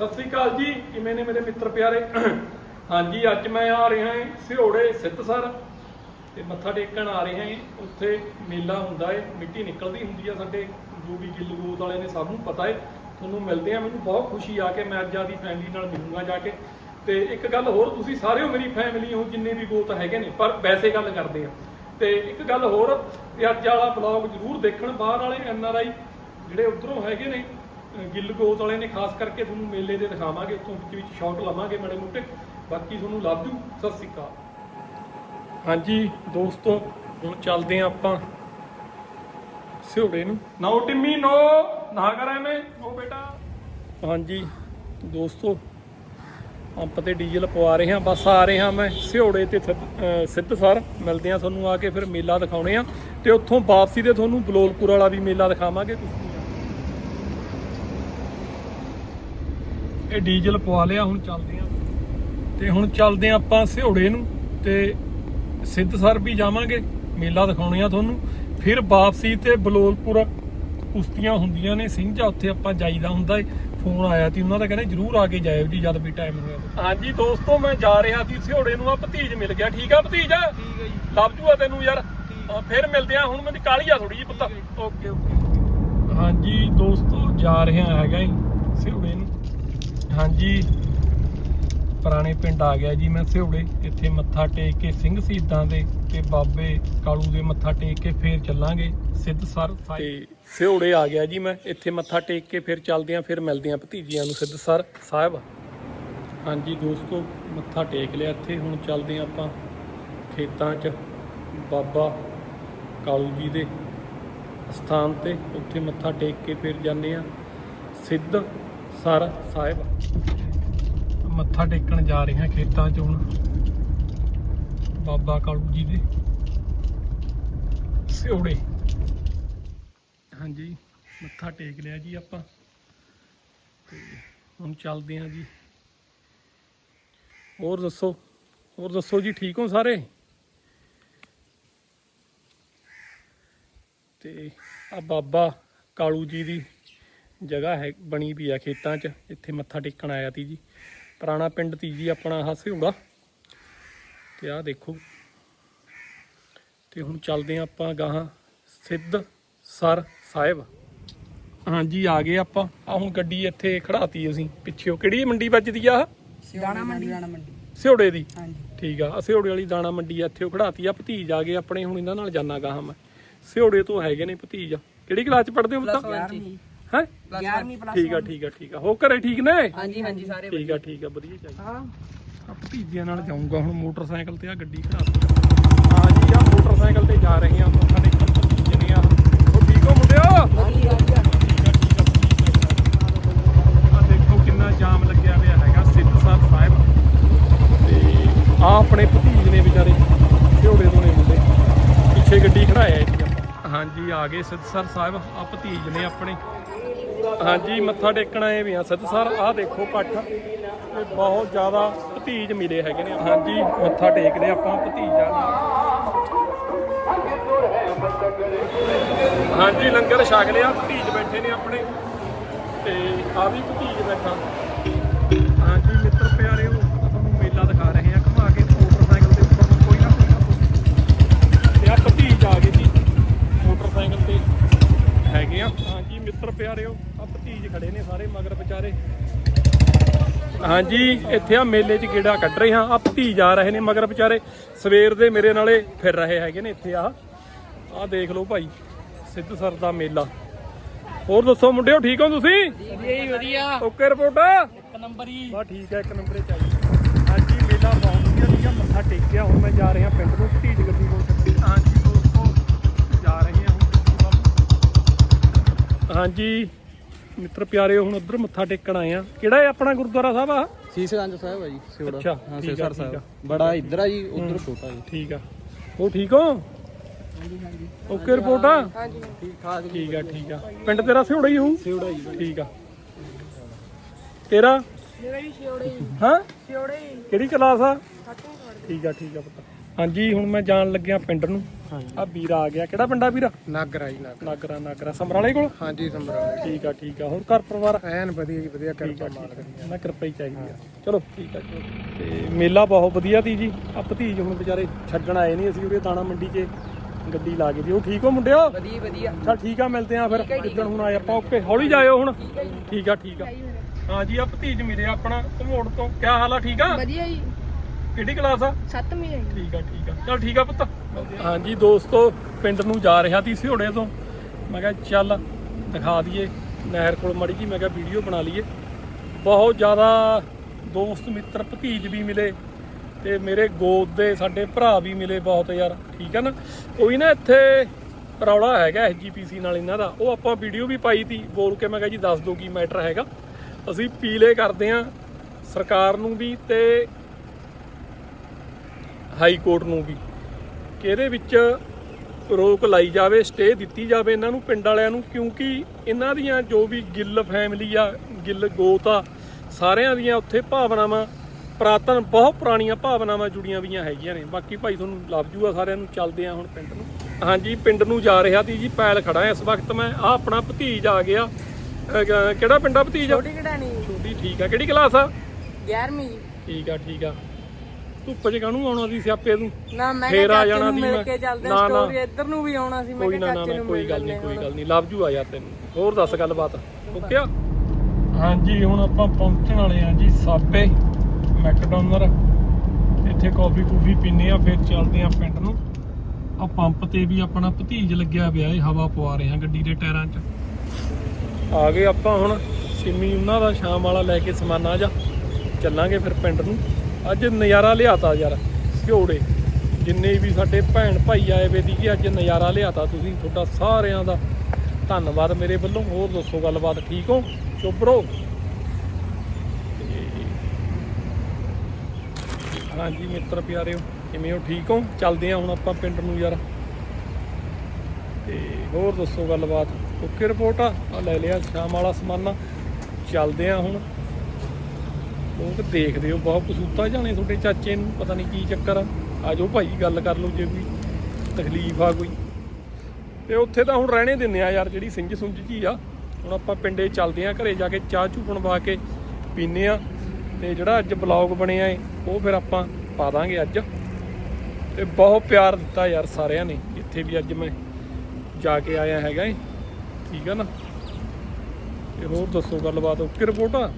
ਸਤਿ ਸ੍ਰੀ ਅਕਾਲ ਜੀ, ਕਿਵੇਂ ਨੇ ਮੇਰੇ ਮਿੱਤਰ ਪਿਆਰੇ? ਹਾਂਜੀ, ਅੱਜ ਮੈਂ ਆ ਰਿਹਾ ਹਾਂ ਸਿਹੋੜੇ ਸਿੱਧਸਰ ਤੇ ਮੱਥਾ ਟੇਕਣ ਆ ਰਹੇ ਹਾਂ। ਉੱਥੇ ਮੇਲਾ ਹੁੰਦਾ ਏ ਮਿੱਟੀ ਨਿਕਲਦੀ ਹੁੰਦੀ ਆ ਸਾਡੇ ਜੋ ਵੀ ਗਿੱਲ ਗੋਤ ਵਾਲੇ ਨੇ ਸਭ ਨੂੰ ਪਤਾ ਏ ਤੁਹਾਨੂੰ ਮਿਲਦੇ ਆ ਮੈਨੂੰ ਬਹੁਤ ਖੁਸ਼ੀ ਆ ਕੇ ਮੈਂ ਅੱਜ ਆਦੀ ਫੈਮਿਲੀ ਨਾਲ ਮਿਲੂੰਗਾ ਜਾ ਕੇ। ਤੇ ਇੱਕ ਗੱਲ ਹੋਰ, ਤੁਸੀਂ ਸਾਰੇ ਹੋ ਮੇਰੀ ਫੈਮਿਲੀ ਹੋ, ਜਿੰਨੇ ਵੀ ਗੋਤ ਹੈਗੇ ਨੇ, ਪਰ ਵੈਸੇ ਗੱਲ ਕਰਦੇ ਆ ਤੇ ਇੱਕ ਗੱਲ ਹੋਰ, ਤੇ ਅੱਜ ਵਾਲਾ ਬਲੌਗ ਜ਼ਰੂਰ ਦੇਖਣ, ਬਾਹਰ ਵਾਲੇ ਐਨ ਆਰ ਆਈ ਜਿਹੜੇ ਉਧਰੋਂ ਹੈਗੇ ਨੇ ਗਿੱਲ ਗੋਤ ਵਾਲੇ ਨੇ ਖਾਸ ਕਰਕੇ ਤੁਹਾਨੂੰ ਮੇਲੇ ਦੇ ਦਿਖਾਵਾਂਗੇ ਉੱਥੋਂ ਵਿੱਚ ਵਿੱਚ ਸ਼ੌਟ ਲਵਾਂਗੇ ਮਾੜੇ ਮੋਟੇ। ਬਾਕੀ ਤੁਹਾਨੂੰ ਲੱਭ ਜੂ। ਸਤਿ ਸ੍ਰੀ ਅਕਾਲ। ਹਾਂਜੀ ਦੋਸਤੋ ਹੁਣ ਚੱਲਦੇ ਆਂ ਆਪਾਂ ਸਿਉੜੇ ਨੂੰ। ਨੋ ਟਿੰਮੀ ਨੋ ਨਾ ਕਰ ਐਵੇਂ ਨੋ ਬੇਟਾ। ਹਾਂਜੀ ਦੋਸਤੋ ਪੰਪ ਤੇ ਡੀਜ਼ਲ ਪਵਾ ਰਹੇ ਹਾਂ। ਬਸ ਆ ਰਹੇ ਹਾਂ ਮੈਂ ਸਿਉੜੇ ਤੇ ਸਿੱਧਸਰ ਮਿਲਦੇ ਹਾਂ ਤੁਹਾਨੂੰ ਆ ਕੇ ਫਿਰ ਮੇਲਾ ਦਿਖਾਉਣੇ ਆ ਤੇ ਉੱਥੋਂ ਵਾਪਸੀ ਤੇ ਤੁਹਾਨੂੰ ਬਲੋਲਪੁਰ ਵਾਲਾ ਵੀ ਮੇਲਾ ਦਿਖਾਵਾਂਗੇ। ਤੁਸੀਂ ਇਹ ਡੀਜ਼ਲ ਪਵਾ ਲਿਆ ਹੁਣ ਚੱਲਦੇ ਆ। ਤੇ ਹੁਣ ਚੱਲਦੇ ਆ ਆਪਾਂ ਸਿਉੜੇ ਨੂੰ ਤੇ ਸਿੱਧਸਰ ਵੀ ਜਾਵਾਂਗੇ ਮੇਲਾ ਦਿਖਾਉਣੇ ਆ ਤੁਹਾਨੂੰ। ਫਿਰ ਵਾਪਸੀ ਤੇ ਬਲੋਲਪੁਰ ਕੁਸ਼ਤੀਆਂ ਹੁੰਦੀਆਂ ਨੇ ਸਿੰਘਾ ਉੱਥੇ ਆਪਾਂ ਜਾਈਦਾ ਹੁੰਦਾ ਏ। ਫੋਨ ਆਇਆ ਸੀ ਉਹਨਾਂ ਦਾ ਕਹਿੰਦੇ ਜਰੂਰ ਆ ਕੇ ਜਾਇਓ ਜੀ ਜਦ ਵੀ ਟਾਈਮ ਹੋਇਆ ਹਾਂਜੀ ਦੋਸਤੋ ਮੈਂ ਜਾ ਰਿਹਾ ਸੀ ਸਿਉੜੇ ਨੂੰ ਆ ਭਤੀਜ ਮਿਲ ਗਿਆ। ਠੀਕ ਆ ਭਤੀਜ? ਠੀਕ ਹੈ ਜੀ। ਲੱਭ ਜੂਆ ਤੈਨੂੰ ਯਾਰ। ਫਿਰ ਮਿਲਦੇ ਆ। ਹੁਣ ਮੈਨੂੰ ਕਾਲੀ ਆ ਥੋੜੀ ਜੀ ਪੁੱਤ। Okay okay. ਹਾਂਜੀ ਦੋਸਤੋ ਜਾ ਰਿਹਾ ਹੈਗਾ ਹੀ ਸਿਉੜੇ ਨੂੰ। ਹਾਂਜੀ। ਪੁਰਾਣੇ ਪਿੰਡ ਆ ਗਿਆ ਜੀ ਮੈਂ ਸਿਉੜੇ। ਇੱਥੇ ਮੱਥਾ ਟੇਕ ਕੇ ਸਿੰਘ ਸ਼ਹੀਦਾਂ ਦੇ ਤੇ ਬਾਬੇ ਕਾਲੂ ਦੇ ਮੱਥਾ ਟੇਕ ਕੇ ਫੇਰ ਚੱਲਾਂਗੇ। ਸਿੱਧਸਰ ਤੇ ਸਿਉੜੇ ਆ ਗਿਆ ਜੀ ਮੈਂ। ਇੱਥੇ ਮੱਥਾ ਟੇਕ ਕੇ ਫਿਰ ਚੱਲਦੇ ਆਂ ਫਿਰ ਮਿਲਦੇ ਆਂ ਭਤੀਜੀਆਂ ਨੂੰ ਸਿੱਧਸਰ ਸਾਹਿਬ। ਹਾਂਜੀ ਦੋਸਤੋ, ਮੱਥਾ ਟੇਕ ਲਿਆ ਇੱਥੇ। ਹੁਣ ਚੱਲਦੇ ਆਂ ਆਪਾਂ ਖੇਤਾਂ 'ਚ। ਬਾਬਾ ਕਾਲੂ ਜੀ ਦੇ ਸਥਾਨ ਤੇ ਉੱਥੇ ਮੱਥਾ ਟੇਕ ਕੇ ਫਿਰ ਜਾਂਦੇ ਆ ਸਿੱਧ ਸਰ ਸਾਹਿਬ। ਮੱਥਾ ਟੇਕਣ ਜਾ ਰਹੇ ਹਾਂ ਖੇਤਾਂ 'ਚ ਹੁਣ। ਬਾਬਾ ਕਾਲੂ ਜੀ ਦੇ ਸਿਉੜੇ। ਹਾਂਜੀ, ਮੱਥਾ ਟੇਕ ਲਿਆ ਜੀ ਆਪਾਂ। ਤੇ ਹੁਣ ਚੱਲਦੇ ਹਾਂ ਜੀ। ਹੋਰ ਦੱਸੋ? ਹੋਰ ਦੱਸੋ ਜੀ, ਠੀਕ ਹੋ ਸਾਰੇ? ਤੇ ਆ ਬਾਬਾ ਕਾਲੂ ਜੀ ਦੀ ਜਗ੍ਹਾ ਹੈ ਬਣੀ ਵੀ ਆ ਖੇਤਾਂ 'ਚ ਇੱਥੇ ਮੱਥਾ ਟੇਕਣ ਆਇਆ ਤੀ ਜੀ। ਪੁਰਾਣਾ ਪਿੰਡ ਤੀ ਜੀ ਆਪਣਾ ਹਸਿਉਂਦਾ ਤੇ ਆਹ ਦੇਖੋ। ਤੇ ਹੁਣ ਚੱਲਦੇ ਹਾਂ ਆਪਾਂ ਗਾਹਾਂ ਸਿੱਧ ਸਰ ਸਾਹਿਬ। ਹਾਂਜੀ ਆ ਗਏ ਆਪਾਂ। ਆ ਹੁਣ ਗੱਡੀ ਇੱਥੇ ਖੜਾਤੀ ਅਸੀਂ ਪਿੱਛੇ ਕਿਹੜੀ ਮੰਡੀ ਵੱਜਦੀ ਆ? ਦਾਣਾ ਮੰਡੀ ਦਾਣਾ ਮੰਡੀ। ਸਿਉੜੇ ਦੀ? ਹਾਂਜੀ। ਠੀਕ ਆ ਸਿਉੜੇ ਵਾਲੀ ਦਾਣਾ ਮੰਡੀ ਆ ਇੱਥੇ ਉਹ ਖੜਾਤੀ ਆ। ਭਤੀਜ ਆ ਗਏ ਆਪਣੇ ਹੁਣ ਇਹਨਾਂ ਨਾਲ ਜਾਣਾ ਗਾਹਾਂ ਮੈਂ। ਸਿਉੜੇ ਤੋਂ ਹੈਗੇ ਨੇ ਭਤੀਜ। ਕਿਹੜੀ ਕਲਾਸ ਚ ਪੜ੍ਹਦੇ ਹੋ ਪੁੱਤ? 11ਵੀਂ ਹੈ? 11ਵੀਂ ਪਲੱਸ ਠੀਕ ਆ ਠੀਕ ਆ ਠੀਕ ਆ। ਹੋ ਘਰੇ ਠੀਕ ਨੇ? ਹਾਂਜੀ ਹਾਂਜੀ ਸਾਰੇ ਠੀਕ ਆ ਠੀਕ ਆ ਵਧੀਆ ਚਾਹੀਦਾ ਹਾਂ। ਆ ਭਤੀਜਿਆਂ ਨਾਲ ਜਾਊਂਗਾ ਹੁਣ ਮੋਟਰਸਾਈਕਲ ਤੇ ਆ ਗੱਡੀ ਖੜਾਤੀ ਹਾਂ ਜੀ ਆ ਮੋਟਰਸਾਈਕਲ ਤੇ ਜਾ ਰਹੇ ਆ ਮੱਥਾ ਟੇਕਣ ਭਤੀਜੇ ਆ। ਉਹ ਠੀਕ ਹੋ ਮੁੰਡਿਓ? ਹਾਂਜੀ ਹਾਂਜੀ ਕਿੰਨਾ ਜਾਮ ਲੱਗਿਆ ਹੋਇਆ ਹੈਗਾ ਸਿੱਧਸਰ ਸਾਹਿਬ। ਤੇ ਆ ਆਪਣੇ ਭਤੀਜ ਨੇ ਵਿਚਾਰੇ ਝੋੜੇ ਤੋਂ ਨੇ ਮੁੰਡੇ। ਪਿੱਛੇ ਗੱਡੀ ਖੜਾਇਆ ਇੱਥੇ ਹਾਂਜੀ ਆ ਗਏ ਸਿੱਧਸਰ ਸਾਹਿਬ ਆ ਭਤੀਜ ਨੇ ਆਪਣੇ। ਹਾਂਜੀ ਮੱਥਾ ਟੇਕਣ ਆਏ ਵੀ ਆ ਸਿੱਧਸਰ ਆ ਦੇਖੋ ਇਕੱਠ ਤੇ ਬਹੁਤ ਜ਼ਿਆਦਾ ਭਤੀਜ ਮਿਲੇ ਹੈਗੇ ਨੇ। ਹਾਂਜੀ ਮੱਥਾ ਟੇਕਦੇ ਆਪਾਂ ਭਤੀਜਾਂ ਨੂੰ ਹਾਂਜੀ ਲੰਗਰ ਛਕ ਲਿਆ। ਭਤੀਜ ਬੈਠੇ ਨੇ ਆਪਣੇ। ਤੇ ਆ ਵੀ ਭਤੀਜ ਬੈਠਾ ਹਾਂਜੀ ਮਿੱਤਰ ਪਿਆਰੇ ਉਹ ਤੁਹਾਨੂੰ ਮੇਲਾ ਦਿਖਾ ਰਹੇ ਆ ਘੁਮਾ ਕੇ ਮੋਟਰਸਾਈਕਲ ਦੇ ਉੱਪਰ ਨੂੰ ਕੋਈ ਨਾ ਕੋਈ ਨਾ ਕੋਈ। ਤੇ ਆ ਭਤੀਜ ਆ ਗਏ ਜੀ ਮੋਟਰਸਾਈਕਲ ਤੇ ਹੈਗੇ ਆ। ਹਾਂਜੀ ਮਿੱਤਰ ਪਿਆਰਿਓ ਆ ਭਤੀਜ ਖੜੇ ਨੇ ਸਾਰੇ ਮਗਰ ਵਿਚਾਰੇ। ਹਾਂਜੀ ਇੱਥੇ ਆ ਮੇਲੇ 'ਚ ਗੇੜਾ ਕੱਢ ਰਹੇ ਹਾਂ। ਆ ਭਤੀਜ ਆ ਰਹੇ ਨੇ ਮਗਰ ਵਿਚਾਰੇ। ਸਵੇਰ ਦੇ ਮੇਰੇ ਨਾਲੇ ਫਿਰ ਰਹੇ ਹੈਗੇ ਨੇ ਇੱਥੇ ਆ ਆ ਦੇਖ ਲਓ ਭਾਈ ਸਿੱਧਸਰ ਦਾ ਮੇਲਾ। ਹੋਰ ਦੱਸੋ ਮੁੰਡਿਓ ਠੀਕ ਹੋ ਤੁਸੀਂ? ਵਧੀਆ ਹੀ ਵਧੀਆ। Okay report? ਇੱਕ ਨੰਬਰ ਹੀ ਬਾ ਠੀਕ ਹੈ ਇੱਕ ਨੰਬਰੇ ਚਾਹੀਦਾ ਹਾਂਜੀ ਮੇਲਾ ਬਹੁਤ ਵਧੀਆ ਸੀਗਾ ਮੱਥਾ ਟੇਕਿਆ। ਹੁਣ ਮੈਂ ਜਾ ਰਿਹਾ ਪਿੰਡ ਨੂੰ ਭਤੀਜ ਗੱਡੀ ਕੋਲ। ਹਾਂਜੀ। ਹਾਂਜੀ। ਮਿੱਤਰ ਪਿਆਰਿਓ ਹੁਣ ਉਧਰ ਮੱਥਾ ਟੇਕਣ ਆਏ ਆ ਕਿਹੜਾ ਹੈ ਆਪਣਾ ਗੁਰਦੁਆਰਾ ਸਾਹਿਬ ਆ? ਸੀਸਗੰਜ ਸਾਹਿਬ ਆ ਜੀ ਸਿਵੜਾ ਅੱਛਾ, ਹਾਂ ਆ। ਸਾਹਿਬ। ਬੜਾ ਇੱਧਰ ਆ ਜੀ ਉਧਰ ਛੋਟਾ ਜੀ। ਠੀਕ ਆ। ਉਹ ਠੀਕ ਹੋ? ਓਕੇ ਰਿਪੋਰਟ ਆ? ਠੀਕ ਠਾਕ ਠੀਕ ਆ ਠੀਕ ਆ। ਪਿੰਡ ਤੇਰਾ ਸਿਉੜਾ ਹੀ ਹੋਊ? ਸਿਵੜਾ ਜੀ ਠੀਕ ਆ। ਤੇਰਾ? ਮੇਰਾ ਵੀ ਛਿਓੜੇ ਹਾਂ। ਛਿਓੜੇ ਕਿਹੜੀ ਕਲਾਸ ਆ? ਠੀਕ ਆ ਠੀਕ ਆ ਪੁੱਤ। ਹਾਂਜੀ ਹੁਣ ਮੈਂ ਜਾਣ ਲੱਗਿਆ ਪਿੰਡ ਨੂੰ। ਆ ਵੀਰ ਆ ਗਿਆ। ਕਿਹੜਾ ਪਿੰਡਾ ਵੀਰ? ਨਾਗਰਾ ਜੀ ਨਾਗਰਾ। ਨਾਗਰਾ ਨਾਗਰਾ। ਸਮਰਾਲੇ ਕੋਲ? ਹਾਂਜੀ ਸੰਭਰਾਲੇ ਠੀਕ ਆ ਠੀਕ ਆ। ਹੁਣ ਘਰ ਪਰਿਵਾਰ? ਐਨ ਵਧੀਆ ਜੀ ਵਧੀਆ ਕਿਰਪਾ ਮਾਲਕ ਦੀ ਨਾ ਕਿਰਪਾ ਹੀ ਚਾਹੀਦੀ ਆ। ਚਲੋ ਠੀਕ ਆ ਤੇ ਮੇਲਾ ਬਹੁਤ ਵਧੀਆ ਤੀ ਜੀ। ਆ ਭਤੀਜ ਹੁਣ ਵਿਚਾਰੇ ਛੱਡਣ ਆਏ ਨਹੀਂ ਅਸੀਂ ਉਹਦੇ ਦਾਣਾ ਮੰਡੀ 'ਚ। ਗੱਡੀ ਲਾ ਕੇ ਦੀ ਉਹ ਠੀਕ ਹੋ ਮੁੰਡਿਓ? ਵਧੀਆ ਵਧੀਆ। ਚਲ ਠੀਕ ਆ ਮਿਲਦੇ ਆ ਫਿਰ। ਜਿੱਦਣ ਹੁਣ ਆਏ ਆਪਾਂ ਓਕੇ। ਹੌਲੀ ਜਾਇਓ ਹੁਣ। ਠੀਕ ਆ ਠੀਕ ਆ ਹਾਂ ਜੀ ਆ ਭਤੀਜ ਮੇਰੇ ਆਪਣਾ ਘਮੋੜ ਤੋਂ। ਕੀ ਹਾਲ ਆ ਠੀਕ ਆ? ਵਧੀਆ ਜੀ। ਕਿਹੜੀ ਕਲਾਸ ਆ? ਸੱਤਵੀਂ ਹੈ ਜੀ ਠੀਕ ਆ ਠੀਕ ਆ। ਚਲ ਠੀਕ ਆ ਪੁੱਤ। ਹਾਂਜੀ ਦੋਸਤੋ ਪਿੰਡ ਨੂੰ ਜਾ ਰਿਹਾ ਸੀ ਸਿਹੋੜੇ ਤੋਂ। ਮੈਂ ਕਿਹਾ ਚੱਲ ਦਿਖਾ ਦਈਏ ਨਹਿਰ ਕੋਲ ਮੜੀ ਜੀ ਮੈਂ ਕਿਹਾ ਵੀਡੀਓ ਬਣਾ ਲਈਏ। ਬਹੁਤ ਜ਼ਿਆਦਾ ਦੋਸਤ ਮਿੱਤਰ ਭਤੀਜ ਵੀ ਮਿਲੇ ਤੇ ਮੇਰੇ ਗੋਦ ਦੇ ਸਾਡੇ ਭਰਾ ਵੀ ਮਿਲੇ ਬਹੁਤ ਯਾਰ। ਠੀਕ ਆ ਨਾ? ਕੋਈ ਨਾ ਇੱਥੇ ਰੌਲਾ ਹੈਗਾ ਐਸਜੀਪੀਸੀ ਨਾਲ ਇਹਨਾਂ ਦਾ। ਉਹ ਆਪਾਂ ਵੀਡੀਓ ਵੀ ਪਾਈ ਤੀ। ਬੋਲ ਕੇ ਮੈਂ ਕਿਹਾ ਜੀ ਦੱਸ ਦਿਓ ਕੀ ਮੈਟਰ ਹੈਗਾ। ਅਸੀਂ ਪੀਲੇ ਕਰਦੇ ਆ ਸਰਕਾਰ ਨੂੰ ਵੀ ਤੇ ਹਾਈ ਕੋਰਟ ਨੂੰ ਵੀ ਕਿ ਇਹਦੇ ਵਿੱਚ ਰੋਕ ਲਾਈ ਜਾਵੇ ਸਟੇ ਦਿੱਤੀ ਜਾਵੇ ਇਹਨਾਂ ਨੂੰ ਪਿੰਡ ਵਾਲਿਆਂ ਨੂੰ ਕਿਉਂਕਿ ਇਹਨਾਂ ਦੀਆਂ ਜੋ ਵੀ ਗਿੱਲ ਫੈਮਿਲੀ ਆ ਗਿੱਲ ਗੋਤ ਆ ਸਾਰਿਆਂ ਦੀਆਂ ਉੱਥੇ ਭਾਵਨਾਵਾਂ ਪ੍ਰਾਤਨ ਬਹੁਤ ਪੁਰਾਣੀਆਂ ਭਾਵਨਾਵਾਂ ਜੁੜੀਆਂ ਹੋਈਆਂ ਹੈਗੀਆਂ ਨੇ। ਬਾਕੀ ਭਾਈ ਤੁਹਾਨੂੰ ਲੱਭ ਜੂਗਾ ਸਾਰਿਆਂ ਨੂੰ ਚੱਲਦੇ ਆ ਹੁਣ ਪਿੰਡ ਨੂੰ। ਹਾਂਜੀ ਪਿੰਡ ਨੂੰ ਜਾ ਰਿਹਾ ਸੀ ਜੀ ਪੈਲ ਖੜਾ ਇਸ ਵਕਤ ਮੈਂ ਆ ਆਪਣਾ ਭਤੀਜ ਆ ਗਿਆ। ਕਿਹੜਾ ਪਿੰਡਾ ਭਤੀਜ? ਛੋਟੀ ਕਢਾਣੀ। ਛੋਟੀ ਠੀਕ ਆ। ਕਿਹੜੀ ਕਲਾਸ ਆ? 11ਵੀਂ ਜੀ ਠੀਕ ਆ ਠੀਕ ਆ। ਧੁੱਪ 'ਚ ਕਾਹਨੂੰ ਆਉਣਾ ਸੀ ਸਿਆਪੇ ਤੂੰ ਨਾ ਮੈਂ ਫੇਰ ਆ ਜਾਣਾ ਨੂੰ ਸੀ ਮਿਲ ਮੈਂ। ਕੇ ਚੱਲਦੇ ਨਾ, ਨਾ। ਸਟੋਰੀ ਇੱਧਰ ਨੂੰ ਵੀ ਆਉਣਾ ਸੀ ਮੈਂ ਕੋਈ ਨਾ ਕਿਹਾ ਨਾ ਚਾਚੇ ਨਾ ਨੂੰ ਕੋਈ ਗੱਲ ਨਹੀਂ ਕੋਈ। ਗੱਲ ਨਹੀਂ ਲੱਭ ਜੂ ਆ ਯਾਰ ਤੈਨੂੰ। ਹੋਰ ਦੱਸ ਗੱਲਬਾਤ। ਓਕੇ ਆ? ਹਾਂਜੀ ਹੁਣ ਆਪਾਂ ਪਹੁੰਚਣ ਵਾਲੇ ਆ ਜੀ ਸਾਬੇ ਮੈਕਡੋਨਰ। ਇੱਥੇ ਕਾਫੀ ਕੂਫੀ ਪੀਨੇ ਆ ਫਿਰ ਚੱਲਦੇ ਆ ਪਿੰਡ ਨੂੰ। ਆ ਪੰਪ ਤੇ ਵੀ ਆਪਣਾ ਭਤੀਜ ਲੱਗਿਆ ਪਿਆ ਏ ਹਵਾ ਪਵਾ ਰਹੇ ਆ ਗੱਡੀ ਦੇ ਟਾਇਰਾਂ 'ਚ। ਆ ਗਏ ਆਪਾਂ ਹੁਣ ਸਿੰਮੀ ਉਹਨਾਂ ਦਾ ਸ਼ਾਮ ਵਾਲਾ ਲੈ ਕੇ ਸਮਾਨਾ ਜਾ। ਚੱਲਾਂਗੇ ਫਿਰ ਪਿੰਡ ਨੂੰ। ਅੱਜ ਨਜ਼ਾਰਾ ਲਿਆਤਾ ਯਾਰ ਸਿਉੜੇ ਜਿੰਨੇ ਵੀ ਸਾਡੇ ਭੈਣ ਭਾਈ ਆਏ ਵੇ ਦੀ ਅੱਜ ਨਜ਼ਾਰਾ ਲਿਆਤਾ ਤੁਸੀਂ, ਤੁਹਾਡਾ ਸਾਰਿਆਂ ਦਾ। ਧੰਨਵਾਦ ਮੇਰੇ ਵੱਲੋਂ, ਹੋਰ ਦੱਸੋ ਗੱਲਬਾਤ, ਠੀਕ ਹੋ? ਚੁੱਪਰੋ ਹਾਂਜੀ ਮਿੱਤਰ ਪਿਆਰਿਓ, ਕਿਵੇਂ ਹੋ? ਠੀਕ ਹੋ? ਚੱਲਦੇ ਆ ਹੁਣ ਆਪਾਂ ਪਿੰਡ ਨੂੰ ਯਾਰ। ਤੇ ਹੋਰ ਦੱਸੋ ਗੱਲਬਾਤ? ਓਕੇ ਰਿਪੋਰਟ ਆ ਆ ਲੈ ਲਿਆ, ਸ਼ਾਮ ਵਾਲਾ ਸਮਾਨਾ। ਚੱਲਦੇ ਆ ਹੁਣ। ਲੋਕ ਦੇਖਦੇ ਹੋ, ਬਹੁਤ ਕਸੂਤਾ ਜਾਣੇ ਤੁਹਾਡੇ ਚਾਚੇ ਨੂੰ, ਪਤਾ ਨਹੀਂ ਕੀ ਚੱਕਰ ਆ। ਆਜੋ ਭਾਈ, ਗੱਲ ਕਰ ਲਓ ਜੇ ਕੋਈ ਤਕਲੀਫ ਆ ਕੋਈ। ਤੇ ਉੱਥੇ ਤਾਂ ਹੁਣ ਰਹਿਣੇ ਦਿੰਦੇ ਆ ਯਾਰ, ਜਿਹੜੀ ਸਿੰਜ ਸੁੰਜ ਜੀ ਆ। ਹੁਣ ਆਪਾਂ ਪਿੰਡੇ ਚੱਲਦੇ ਆ ਘਰੇ ਜਾ ਕੇ ਚਾਹ ਚੂ ਬਣਵਾ ਕੇ ਪੀਨੇ ਆ। ਤੇ ਜਿਹੜਾ ਅੱਜ ਬਲੌਗ ਬਣਿਆ ਏ, ਉਹ ਫਿਰ ਆਪਾਂ ਪਾ ਦਾਂਗੇ ਅੱਜ। ਤੇ ਬਹੁਤ ਪਿਆਰ ਦਿੱਤਾ ਯਾਰ ਸਾਰਿਆਂ ਨੇ, ਜਿੱਥੇ ਵੀ ਅੱਜ ਮੈਂ ਜਾ ਕੇ ਆਇਆ ਹੈਗਾ ਏ। ਠੀਕ ਆ ਨਾ? ਤੇ ਹੋਰ ਦੱਸੋ ਗੱਲਬਾਤ, ਓਕੇ ਰਿਪੋਰਟ? ਆ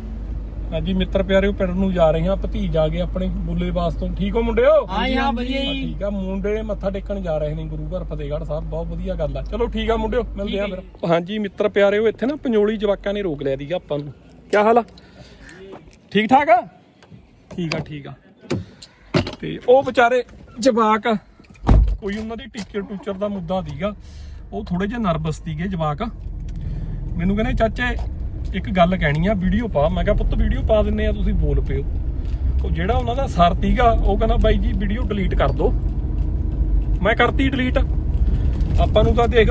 ਹਾਂਜੀ ਮਿੱਤਰ ਪਿਆਰਿਓ ਪਿੰਡ ਨੂੰ ਜਾ ਰਹੇ ਹਾਂ ਭਤੀਜ ਆ ਗਏ ਆਪਣੇ ਬੁੱਲੇਬਾਸ ਤੋਂ। ਠੀਕ ਹੋ ਮੁੰਡਿਓ? ਹਾਂ ਜੀ, ਹਾਂ, ਵਧੀਆ ਹਾਂ, ਜੀ। ਠੀਕ ਆ ਮੁੰਡੇ ਮੱਥਾ ਟੇਕਣ ਜਾ ਰਹੇ ਨੇ ਗੁਰੂ ਘਰ ਫਤਿਹਗੜ੍ਹ ਸਾਹਿਬ ਬਹੁਤ ਵਧੀਆ ਗੱਲ ਆ। ਚਲੋ ਠੀਕ ਆ ਮੁੰਡਿਓ ਮਿਲਦੇ ਆ ਫਿਰ। ਹਾਂਜੀ ਮਿੱਤਰ ਪਿਆਰਿਓ ਇੱਥੇ ਨਾ ਪੰਜੋਲੀ ਜਵਾਕਾਂ ਨੇ ਰੋਕ ਲਿਆ ਦੀਗਾ ਆਪਾਂ ਨੂੰ। ਕੀ ਹਾਲ ਆ? ਠੀਕ ਠਾਕ ਆ? ਠੀਕ ਆ ਠੀਕ ਆ। ਤੇ ਉਹ ਵਿਚਾਰੇ ਜਵਾਕ ਕੋਈ ਉਹਨਾਂ ਦੀ ਟੀਚਰ ਟੂਚਰ ਦਾ ਮੁੱਦਾ ਦੀਗਾ ਉਹ ਥੋੜੇ ਜਿਹਾ ਨਰਵਸ ਸੀਗੇ ਜਵਾਕ। ਮੈਨੂੰ ਕਹਿੰਦੇ ਚਾਚੇ ਇੱਕ ਗੱਲ ਕਹਿਣੀ ਆ, ਵੀਡੀਓ ਪਾ। ਮੈਂ ਕਿਹਾ, ਪੁੱਤ, ਵੀਡੀਓ ਪਾ ਦਿੰਨੇ ਆ, ਤੁਸੀਂ ਬੋਲ ਪਿਓ। ਉਹ ਜਿਹੜਾ ਉਹਨਾਂ ਦਾ ਸਰ ਸੀਗਾ, ਉਹ ਕਹਿੰਦਾ, ਬਾਈ ਜੀ, ਵੀਡੀਓ ਡਿਲੀਟ ਕਰ ਦਿਓ ਮੈਂ ਕਰਤੀ ਡਿਲੀਟ ਆਪਾਂ ਨੂੰ ਤਾਂ ਦੇਖ,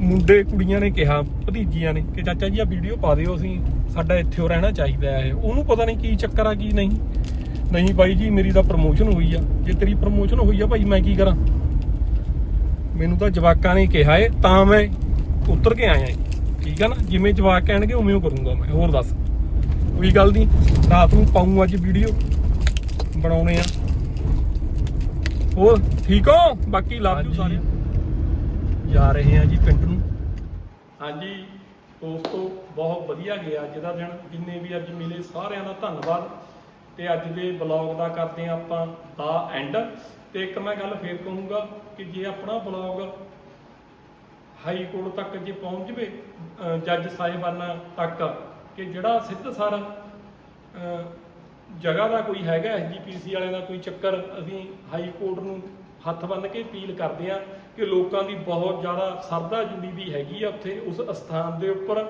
ਮੁੰਡੇ ਕੁੜੀਆਂ ਨੇ ਕਿਹਾ, ਭਤੀਜੀਆਂ ਨੇ ਕਿ ਚਾਚਾ ਜੀ ਆ ਵੀਡੀਓ ਪਾ ਦਿਓ ਅਸੀਂ। ਸਾਡਾ ਇੱਥੇ ਰਹਿਣਾ ਚਾਹੀਦਾ ਹੈ। ਉਹਨੂੰ ਪਤਾ ਨਹੀਂ ਕੀ ਚੱਕਰ ਆ, ਕੀ ਨਹੀਂ। ਨਹੀਂ, ਬਾਈ ਜੀ, ਮੇਰੀ ਤਾਂ ਪ੍ਰਮੋਸ਼ਨ ਹੋਈ ਆ। ਜੇ ਤੇਰੀ ਪ੍ਰਮੋਸ਼ਨ ਹੋਈ ਆ ਭਾਈ ਮੈਂ ਕੀ ਕਰਾਂ? ਮੈਨੂੰ ਤਾਂ ਜਵਾਕਾਂ ਨੇ ਕਿਹਾ ਏ, ਤਾਂ ਮੈਂ ਉਤਰ ਕੇ ਆਇਆ ਏ। ਠੀਕ ਆ ਨਾ? ਜਿਵੇਂ ਜਵਾਕ ਕਹਿਣਗੇ ਉਵੇਂ ਉਹ ਕਰੂੰਗਾ ਮੈਂ। ਹੋਰ ਦੱਸ। ਕੋਈ ਗੱਲ ਨਹੀਂ ਰਾਤ ਨੂੰ ਪਾਉਂ ਅੱਜ ਵੀਡੀਓ ਬਣਾਉਣੇ ਆ। ਹੋਰ ਠੀਕ ਹੋ? ਬਾਕੀ ਲਵ ਯੂ ਸਾਰੇ ਜਾ ਰਹੇ ਆ ਜੀ ਪਿੰਡ ਨੂੰ। ਹਾਂਜੀ ਦੋਸਤੋ ਬਹੁਤ ਵਧੀਆ ਗਿਆ ਅੱਜ ਦਾ ਦਿਨ। ਜਿੰਨੇ ਵੀ ਅੱਜ ਮਿਲੇ ਸਾਰਿਆਂ ਦਾ ਧੰਨਵਾਦ। ਤੇ ਅੱਜ ਦੇ ਬਲੌਗ ਦਾ ਕਰਦੇ ਆ ਆਪਾਂ ਦਾ ਐਂਡ ਤੇ ਇੱਕ ਮੈਂ ਗੱਲ ਫੇਰ ਕਹੂੰਗਾ ਕਿ ਜੇ ਆਪਣਾ ਬਲੌਗ ਹਾਈ ਕੋਰਟ ਤੱਕ ਜੇ ਪਹੁੰਚ ਜਵੇ ਜੱਜ ਸਾਹਿਬਾਨਾਂ ਤੱਕ, ਕਿ ਜਿਹੜਾ ਸਿੱਧ ਸਰ ਜਗ੍ਹਾ ਦਾ ਕੋਈ ਹੈਗਾ ਐਸਜੀਪੀਸੀ ਵਾਲਿਆਂ ਦਾ ਕੋਈ ਚੱਕਰ, ਅਸੀਂ ਹਾਈ ਕੋਰਟ ਨੂੰ ਹੱਥ ਬੰਨ ਕੇ ਅਪੀਲ ਕਰਦੇ ਆ ਕਿ ਲੋਕਾਂ ਦੀ ਬਹੁਤ ਜ਼ਿਆਦਾ ਸਰਦਾ ਜੁੜੀ ਵੀ ਹੈਗੀ ਆ ਉੱਥੇ, ਉਸ ਅਸਥਾਨ ਦੇ ਉੱਪਰ,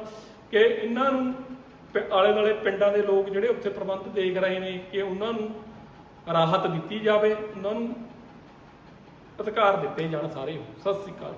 ਕਿ ਇਹਨਾਂ ਨੂੰ ਆਲੇ ਦੁਆਲੇ ਪਿੰਡਾਂ ਦੇ ਲੋਕ ਜਿਹੜੇ ਉੱਥੇ ਪ੍ਰਬੰਧ ਦੇਖ ਰਹੇ ਨੇ, ਕਿ ਉਹਨਾਂ ਨੂੰ ਰਾਹਤ ਦਿੱਤੀ ਜਾਵੇ, ਉਹਨਾਂ ਨੂੰ ਅਧਿਕਾਰ ਦਿੱਤੇ ਜਾਣ ਸਾਰੇ। ਸਤਿ ਸ੍ਰੀ ਅਕਾਲ।